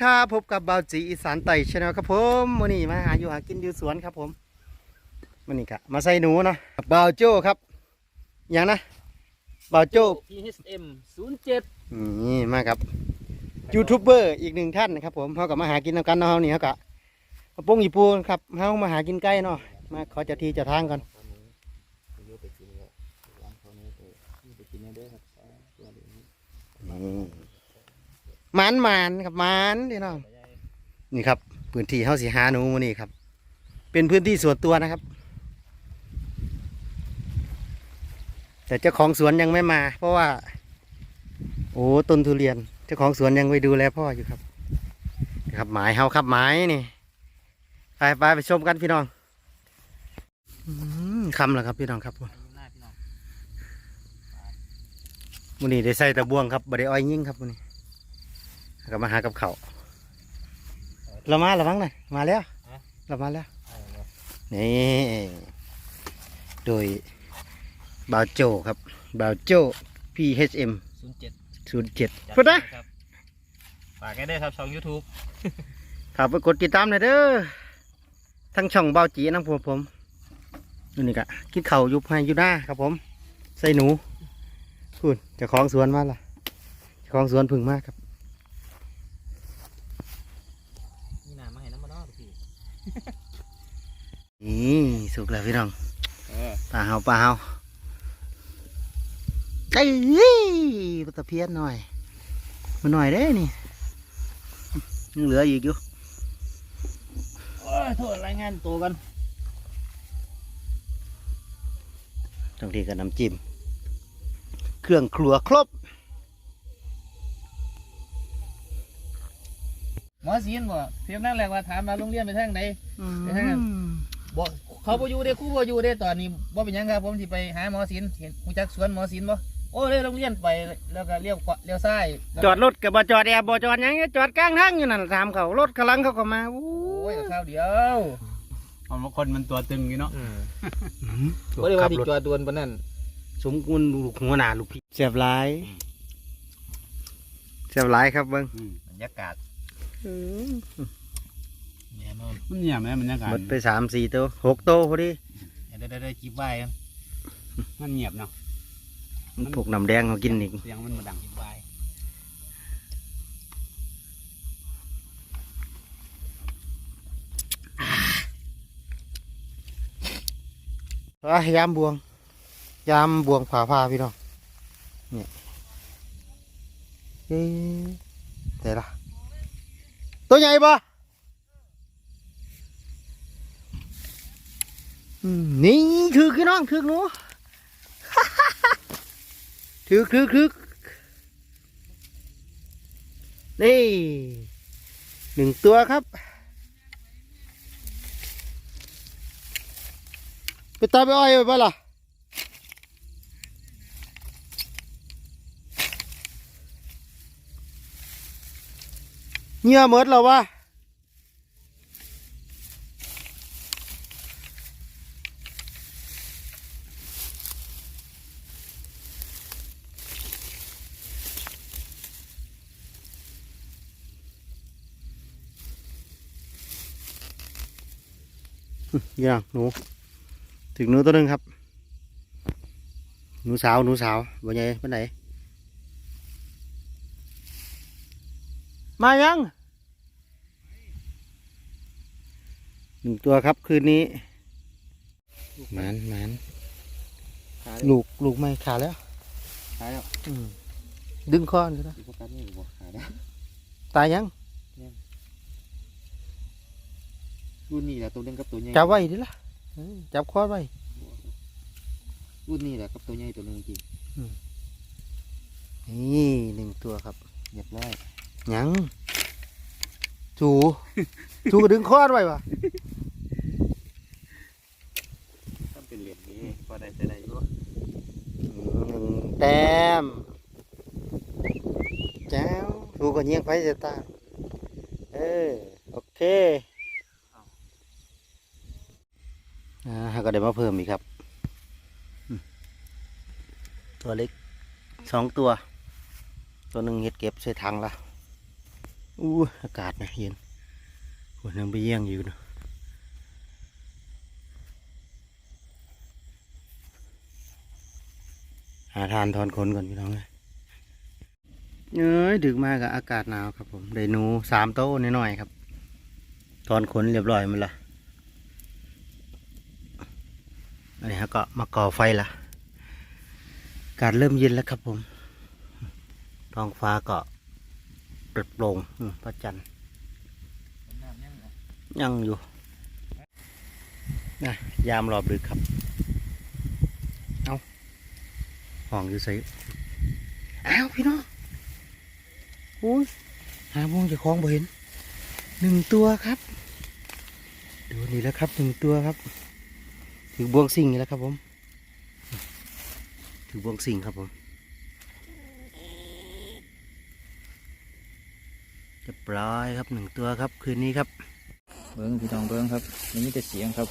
ครับพบกับเบาจีอีสานไต่ชาแนลครับผมวันนี้มาหาอยู่หากินอยู่สวนครับผมวันนี้กะมาใส่หนูเนาะเบาโจ้ครับอย่างนะเบาโจ้ PHM 07นี่มาครับยูทูบเบอร์อีกหนึ่งท่านนะครับผมเขากับมาหากินนำกันเนาะเฮานี่เขากะมาปงอีปูครับเขามาหากินใกล้เนาะมาขอเจ้าที่เจ้าทางก่อนนี่ หมันหมันครับหมันพี่น้องนี่ครับ พื้นที่เฮาสิหาหนูมื้อนี้ครับ เป็นพื้นที่ส่วนตัวนะครับ แต่เจ้าของสวนยังไม่มา เพราะว่า โอ้ต้นทุเรียน เจ้าของสวนยังไปดูแลพ่ออยู่ครับครับหมายเฮาครับหมายนี่ไปไปไปชมกันพี่น้องอืมคำแล้วครับพี่น้องครับมื้อนี้ได้ใส่ตะบวงครับบ่ได้อ้อยยิ่งครับมื้อนี้ ก็มาหากับเขาวเรามาระวังหน่อยมาแล้วเรามาแล้วนี่โดยบาวโจครับบาวโจ PHM 07 07พุทธะครับฝากให้ได้วยครับช่อง YouTube ครับไปกดติดตามหน่อยเด้อทั้งช่องบาวจีน้ำผมผมนี่กะกินเข่าวอยุบให้อยูหน้าครับผม ใส่หนูคุณเจะของสวนมาล่ะเจ้าของสวนพึ่งมากครับ นี่นามาให้น้ำมันออกพี่ นี่สุกแล้วพี่น้องเออปลาเฮาปลาเฮาไอ้ปลาตะเพียนหน่อยมาหน่อยเด้นี่ยังเหลืออีกอยู่โอ้ยโทษรายงานตัวกันตรงทีกับน้ำจิ้มเครื่องครัวครบหมอศีลบ่เพียงนั่นแหละว่าถามมาโรงเรียนไปทางไหนไปทางนั้น บ่เขาบ่อยู่เด้ครูบ่อยู่เด้ตอนนี้บ่เป็นหยังครับผมสิไปหาหมอศีลเห็นรู้จักสวนหมอศีลบ่โอ้เลยโรงเรียนไปแล้วก็เลี้ยวขวาเลี้ยวซ้ายแล้วจก็อดรถกับบ่จอดแอร์บ่จอดหยังจอดกลางทางอยู่นั่นล่ะถามเขารถกำลังเขาก็มาโอ้โอ้ยข้าวเดียวเอามาคนมันตัวตึงอยู่เนาะบ่ได้ว่าสิจอดดวนปานนั้นสมควรลูกหัวหน้าลูกพี่เสียบหลายเสียบหลายครับเบิ้งบรรยากาศ แน่นอนมันเนี่ยแม่มันยังไงหมดไปสามสี่ตัวหกตัวพอดีเดี๋ยวได้ๆๆจิบไว้กันมันเงียบเนาะมันพวกน้ำแดงเขากินอีกเสียงมันมาดังจิบไว้อะยามบวง ยามบวงผาพาพี่น้องเนี่ยเอ๊ะแต่ละตัวใหญ่ปะอืม นี่ถือพี่น้องถือหนูถือถือถือนี่หนึ่งตัวครับ ไปตามไปอ้อยไปบ่ล่ะเงียหมดแล้ววะ อย่างหนูถึงหนูตัวหนึ่งครับ หนูสาวหนูสาวบ่ใหญ่ปานไหนมายังหนึ่งตัวครับคืนนี้หมันหมันลูกลูกไม่ขาดแล้วขายแล้วอืมดึงคอนเลยนะสิโฟกัสนี่บ่ขายแล้วตายยัง รุ่นนี้แหละตัวนึงกับตัวใหญ่จับไว้ดิล่ะเออจับคอไว้ รุ่นนี้แหละกับตัวใหญ่ตัวนึงจริงนี่หนึ่งตัวครับเรียบร้อยยังจูจูก็ดึงคอไว้วะต้องเป็นเหรียญนี้พอได้จะได้อยู่หนึ่งแต้มแจ้วดูก็เงียงไปเสียตาเออโอเค อ่าก็ได้มาเพิ่มอีกครับ ตัวเล็กสองตัว ตัวหนึ่งเห็ดเก็บใส่ถังละอู้อากาศนะเย็นหัวนังไปเยี่ยงอยู่นะหาทานทอนคนก่อนพี่น้องเลยเอ้ยดึกมากกับอากาศหนาวครับผมได้หนูสามโต๊ะน้อยๆครับทอนขนเรียบร้อยมันละ อันนี้ฮะก็มาก่อไฟละกาศเริ่มเย็นแล้วครับผมท้องฟ้าก็เปรดโปร่งพระจันทร์ยังบ่งอยู่นะยามรอบดึกครับ เอาห้องอยู่ใส่อ้าวพี่น้องโอ้ยหาโมงจะคล้องบ่เห็นหนึ่งตัวครับ ดูนี่แล้วครับหนึ่งตัวครับ ถือบวงสิงนี่แล้วครับผม ถือบวงสิงครับผมเรียบร้อยครับหนึ่งตัวครับคืนนี้ครับ เบิ้งพี่น้องเบิ้งครับนี่มีแต่เสียงครับ